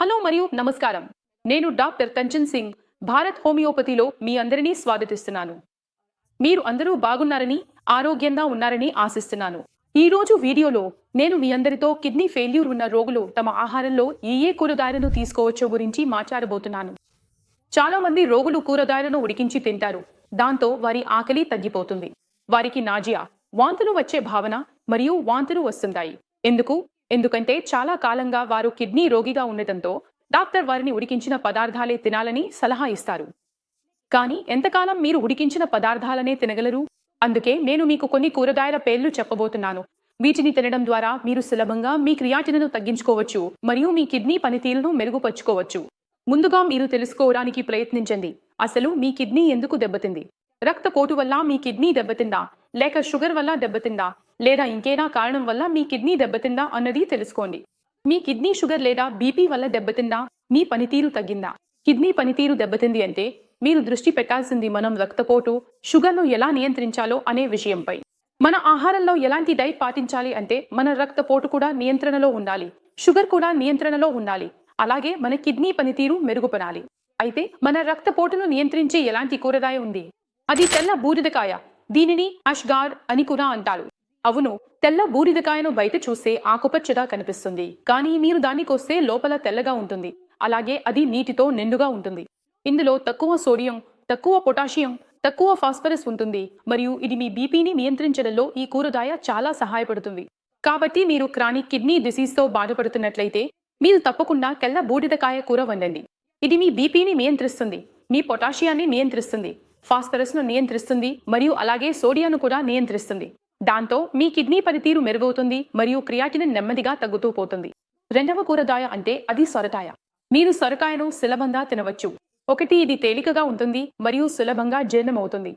Hello మరియు నమస్కారం. నేను డాక్టర్ కంచన్ సింగ్ భారత్ హోమియోపతిలో మీ అందరినీ స్వాగతిస్తున్నాను. మీరు అందరూ బాగున్నారని ఆరోగ్యంగా ఉన్నారని ఆశిస్తున్నాను. ఈరోజు వీడియోలో నేను మీ అందరితో కిడ్నీ ఫెయిల్యూర్ ఉన్న రోగులు తమ ఆహారంలో ఏ ఏ కూరగాయలను తీసుకోవచ్చో గురించి మాట్లాడబోతున్నాను. చాలామంది రోగులు కూరగాయలను ఉడికించి తింటారు. దాంతో వారి ఆకలి తగ్గిపోతుంది. వారికి నాజియా వాంతులు వచ్చే భావన మరియు వాంతులు వస్తుంటాయి. ఎందుకు? ఎందుకంటే చాలా కాలంగా వారు కిడ్నీ రోగిగా ఉండటంతో డాక్టర్ వారిని ఉడికించిన పదార్థాలే తినాలని సలహా ఇస్తారు. కానీ ఎంతకాలం మీరు ఉడికించిన పదార్థాలనే తినగలరు? అందుకే నేను మీకు కొన్ని కూరగాయల పేర్లు చెప్పబోతున్నాను. వీటిని తినడం ద్వారా మీరు సులభంగా మీ క్రియాటినను తగ్గించుకోవచ్చు మరియు మీ కిడ్నీ పనితీరును మెరుగుపరుచుకోవచ్చు. ముందుగా మీరు తెలుసుకోవడానికి ప్రయత్నించండి. అసలు మీ కిడ్నీ ఎందుకు దెబ్బతింది? రక్తపోటు వల్ల మీ కిడ్నీ దెబ్బతిందా? లేక షుగర్ వల్ల దెబ్బతిందా? లేదా ఇంకేనా కారణం వల్ల మీ కిడ్నీ దెబ్బతిందా అన్నది తెలుసుకోండి. మీ కిడ్నీ షుగర్ లేదా బీపీ వల్ల దెబ్బతిందా? మీ పనితీరు తగ్గిందా? కిడ్నీ పనితీరు దెబ్బతింది అంటే మీరు దృష్టి పెట్టాల్సింది మనం రక్తపోటు షుగర్ను ఎలా నియంత్రించాలో అనే విషయంపై. మన ఆహారంలో ఎలాంటి డైట్ పాటించాలి అంటే మన రక్తపోటు కూడా నియంత్రణలో ఉండాలి. షుగర్ కూడా నియంత్రణలో ఉండాలి. అలాగే మన కిడ్నీ పనితీరు మెరుగుపడాలి. అయితే మన రక్తపోటును నియంత్రించే ఎలాంటి కూరగాయ ఉంది? అది తెల్ల బూడిదకాయ దీనిని అష్గార్ అని కూడా అంటారు. అవును తెల్ల బూడిదకాయను బయట చూస్తే ఆకుపచ్చగా కనిపిస్తుంది. కానీ మీరు దానికొస్తే లోపల తెల్లగా ఉంటుంది. అలాగే అది నీటితో నిండుగా ఉంటుంది. ఇందులో తక్కువ సోడియం తక్కువ పొటాషియం తక్కువ ఫాస్ఫరస్ ఉంటుంది. మరియు ఇది మీ బీపీని నియంత్రించడంలో ఈ కూరగాయ చాలా సహాయపడుతుంది. కాబట్టి మీరు క్రానిక్ కిడ్నీ డిసీజ్తో బాధపడుతున్నట్లయితే మీరు తప్పకుండా తెల్ల బూడిదకాయ కూర వండండి. ఇది మీ బీపీని నియంత్రిస్తుంది. మీ పొటాషియాన్ని నియంత్రిస్తుంది. ఫాస్ఫరస్ను నియంత్రిస్తుంది మరియు అలాగే సోడియాను కూడా నియంత్రిస్తుంది. దాంతో మీ కిడ్నీ పనితీరు మెరుగవుతుంది మరియు క్రియాటినిన్ నెమ్మదిగా తగ్గుతూ పోతుంది. రెండవ కూరగాయ అంటే అది సొరకాయ. మీరు సొరకాయను సులభంగా తినవచ్చు. ఒకటి ఇది తేలికగా ఉంటుంది మరియు సులభంగా జీర్ణమవుతుంది.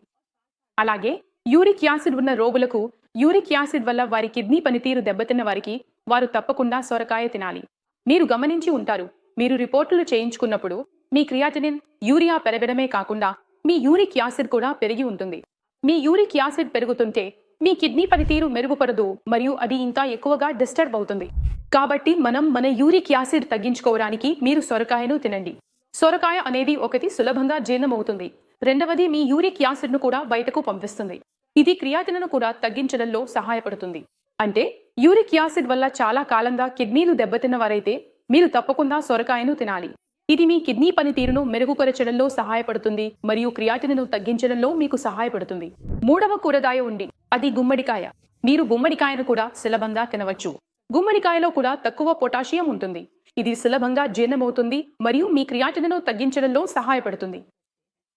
అలాగే యూరిక్ యాసిడ్ ఉన్న రోగులకు యూరిక్ యాసిడ్ వల్ల వారి కిడ్నీ పనితీరు దెబ్బతిన్న వారికి వారు తప్పకుండా సొరకాయ తినాలి. మీరు గమనించి ఉంటారు. మీరు రిపోర్టులు చేయించుకున్నప్పుడు మీ క్రియాటినిన్ యూరియా పెరగడమే కాకుండా మీ యూరిక్ యాసిడ్ కూడా పెరిగి ఉంటుంది. మీ యూరిక్ యాసిడ్ పెరుగుతుంటే మీ కిడ్నీ పనితీరు మెరుగుపడదు మరియు అది ఇంకా ఎక్కువగా డిస్టర్బ్ అవుతుంది. కాబట్టి మనం మన యూరిక్ యాసిడ్ తగ్గించుకోవడానికి మీరు సొరకాయను తినండి. సొరకాయ అనేది ఒకటి సులభంగా జీర్ణమవుతుంది. రెండవది మీ యూరిక్ యాసిడ్ను కూడా బయటకు పంపిస్తుంది. ఇది క్రియాటినను కూడా తగ్గించడంలో సహాయపడుతుంది. అంటే యూరిక్ యాసిడ్ వల్ల చాలా కాలంగా కిడ్నీలు దెబ్బతిన్న వారైతే మీరు తప్పకుండా సొరకాయను తినాలి. ఇది మీ కిడ్నీ పనితీరును మెరుగుపరచడంలో సహాయపడుతుంది మరియు క్రియాటినను తగ్గించడంలో మీకు సహాయపడుతుంది. మూడవ కూరగాయ ఉండి అది గుమ్మడికాయ. మీరు గుమ్మడికాయను కూడా సులభంగా తినవచ్చు. గుమ్మడికాయలో కూడా తక్కువ పొటాషియం ఉంటుంది. ఇది సులభంగా జీర్ణమవుతుంది మరియు మీ క్రియాటినను తగ్గించడంలో సహాయపడుతుంది.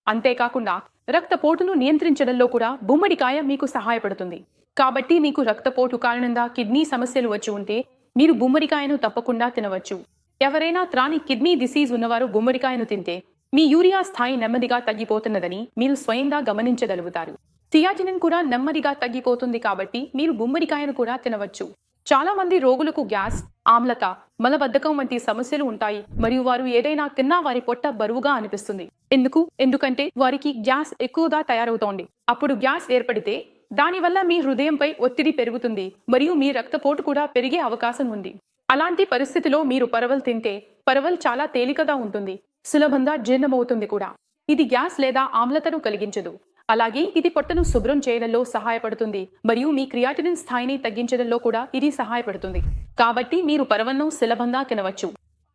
అంతేకాకుండా రక్తపోటును నియంత్రించడంలో కూడా గుమ్మడికాయ మీకు సహాయపడుతుంది. కాబట్టి మీకు రక్తపోటు కారణంగా కిడ్నీ సమస్యలు వచ్చి ఉంటే మీరు గుమ్మడికాయను తప్పకుండా తినవచ్చు. ఎవరైనా త్రాని కిడ్నీ డిసీజ్ ఉన్నవారు గుమ్మడికాయను తింటే మీ యూరియా స్థాయి నెమ్మదిగా తగ్గిపోతున్నదని మీరు స్వయంగా గమనించగలుగుతారు. సియాజినిన్ కూడా నెమ్మదిగా తగ్గిపోతుంది కాబట్టి మీరు గుమ్మడికాయను కూడా తినవచ్చు. చాలా మంది రోగులకు గ్యాస్ ఆమ్లత మలబద్ధకం వంటి సమస్యలు ఉంటాయి మరియు వారు ఏదైనా తిన్నా వారి పొట్ట బరువుగా అనిపిస్తుంది. ఎందుకు? ఎందుకంటే వారికి గ్యాస్ ఎక్కువగా తయారవుతోంది. అప్పుడు గ్యాస్ ఏర్పడితే దానివల్ల మీ హృదయంపై ఒత్తిడి పెరుగుతుంది మరియు మీ రక్తపోటు కూడా పెరిగే అవకాశం ఉంది. అలాంటి పరిస్థితిలో మీరు పరవల్ తింటే పరవల్ చాలా తేలికగా ఉంటుంది సులభంగా జీర్ణమవుతుంది కూడా. ఇది గ్యాస్ లేదా ఆమ్లతను కలిగించదు. అలాగే ఇది పొట్టను శుభ్రం చేయడంలో సహాయపడుతుంది మరియు మీ క్రియాటినిన్ స్థాయిని తగ్గించడంలో కూడా ఇది సహాయపడుతుంది. కాబట్టి మీరు పరవలను సులభంగా తినవచ్చు.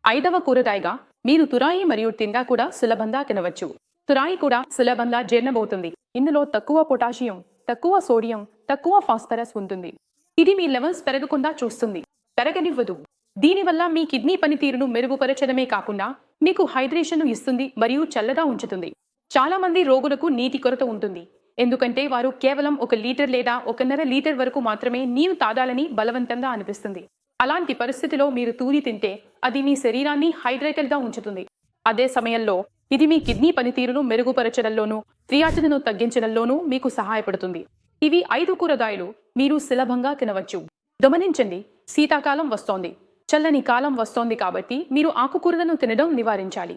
ఐదవ కూరగాయగా మీరు తురాయి మరియు తిండా కూడా సులభంగా తినవచ్చు. తురాయి కూడా సులభంగా జీర్ణమవుతుంది. ఇందులో తక్కువ పొటాషియం తక్కువ సోడియం తక్కువ ఫాస్ఫరస్ ఉంటుంది. ఇది మీ లెవెల్స్ పెరగకుండా చూస్తుంది. పెరగనివ్వదు. దీనివల్ల మీ కిడ్నీ పనితీరును మెరుగుపరచడమే కాకుండా మీకు హైడ్రేషన్ను ఇస్తుంది మరియు చల్లగా ఉంచుతుంది. చాలా మంది రోగులకు నీటి కొరత ఉంటుంది. ఎందుకంటే వారు కేవలం ఒక లీటర్ లేదా ఒకన్నర లీటర్ వరకు మాత్రమే నీరు తాగాలని బలవంతంగా అనిపిస్తుంది. అలాంటి పరిస్థితిలో మీరు తూరి తింటే అది మీ శరీరాన్ని హైడ్రేటెడ్గా ఉంచుతుంది. అదే సమయంలో ఇది మీ కిడ్నీ పనితీరును మెరుగుపరచడంలోనూ క్రియాటినను తగ్గించడంలోనూ మీకు సహాయపడుతుంది. ఇవి ఐదు కూరగాయలు మీరు సులభంగా తినవచ్చు. గమనించండి శీతాకాలం వస్తోంది. చల్లని కాలం వస్తోంది కాబట్టి మీరు ఆకుకూరలను తినడం నివారించాలి.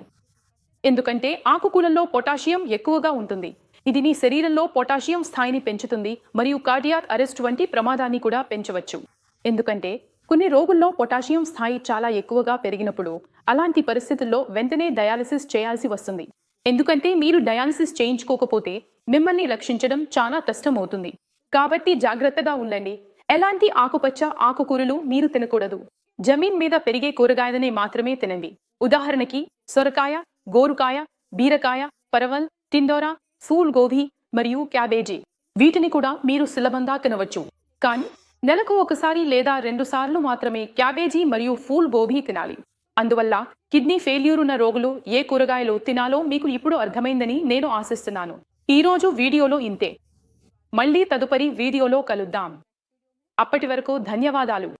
ఎందుకంటే ఆకుకూరల్లో పొటాషియం ఎక్కువగా ఉంటుంది. ఇది నీ శరీరంలో పొటాషియం స్థాయిని పెంచుతుంది మరియు కార్డియాక్ అరెస్ట్ వంటి ప్రమాదాన్ని కూడా పెంచవచ్చు. ఎందుకంటే కొన్ని రోగుల్లో పొటాషియం స్థాయి చాలా ఎక్కువగా పెరిగినప్పుడు అలాంటి పరిస్థితుల్లో వెంటనే డయాలసిస్ చేయాల్సి వస్తుంది. ఎందుకంటే మీరు డయాలసిస్ చేయించుకోకపోతే మిమ్మల్ని రక్షించడం చాలా కష్టమవుతుంది. కాబట్టి జాగ్రత్తగా ఉండండి. ఎలాంటి ఆకుపచ్చ ఆకుకూరలు మీరు తినకూడదు. జమీన్ మీద పెరిగే కూరగాయలని మాత్రమే తినండి. ఉదాహరణకి సొరకాయ గోరుకాయ బీరకాయ పరవల్ టిండోరా ఫూల్ గోబీ మరియు క్యాబేజీ. వీటిని కూడా మీరు సులభంగా తినవచ్చు. కానీ నెలకు ఒకసారి లేదా రెండు సార్లు మాత్రమే క్యాబేజీ మరియు ఫూల్ గోబీ తినాలి. అందువల్ల కిడ్నీ ఫెయిల్యూర్ ఉన్న రోగులు ఏ కూరగాయలు తినాలో మీకు ఇప్పుడు అర్థమైందని నేను ఆశిస్తున్నాను. ఈ రోజు వీడియోలో ఇంతే. మళ్ళీ తదుపరి వీడియోలో కలుద్దాం. అప్పటి వరకు ధన్యవాదాలు.